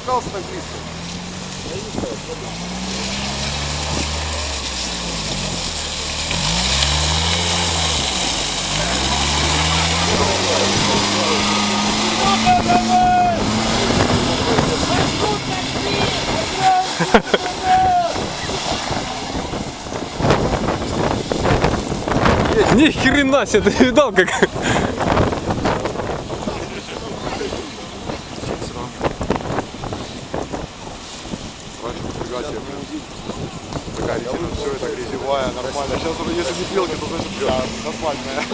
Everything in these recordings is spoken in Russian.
спускался так близко. Ни хрена себе, ты видал как? Раньше нифига себе, блин. Такая резина, все это грязевая, нормально. Сейчас уже если не белки, то значит прям нормальная.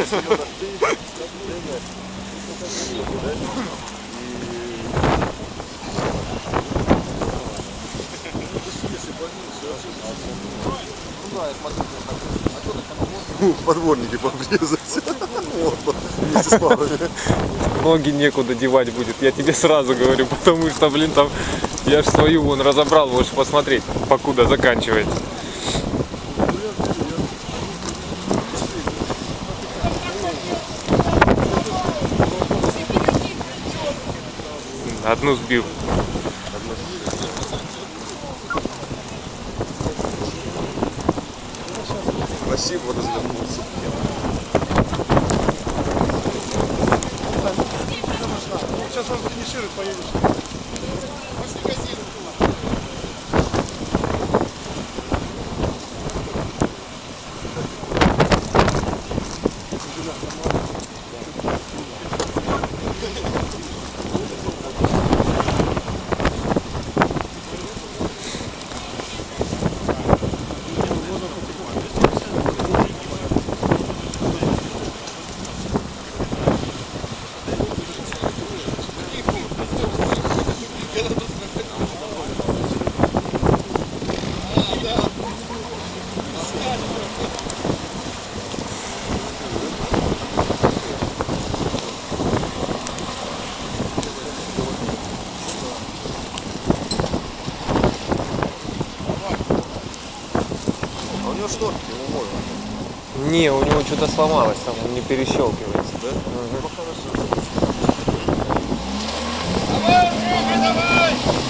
Подворники парами. Ноги некуда девать будет, я тебе сразу говорю, потому что, блин, там я ж свою вон разобрал, можешь посмотреть, покуда заканчивается. Одну сбил. Красиво развернулся. Сейчас он финиширует, поедешь. А у него шторки, ему можно. Не, у него что-то сломалось, там он не перещелкивается. Да? Ну хорошо. С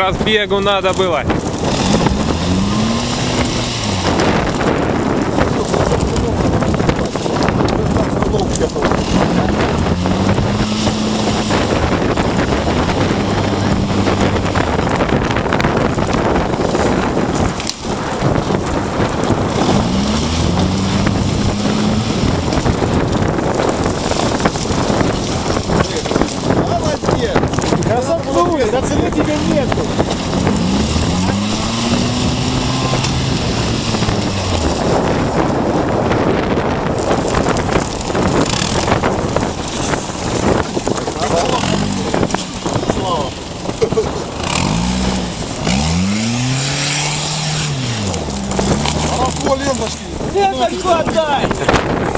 разбегу надо было. Да заткнули, да цены тебе нету. Ленточку отдай!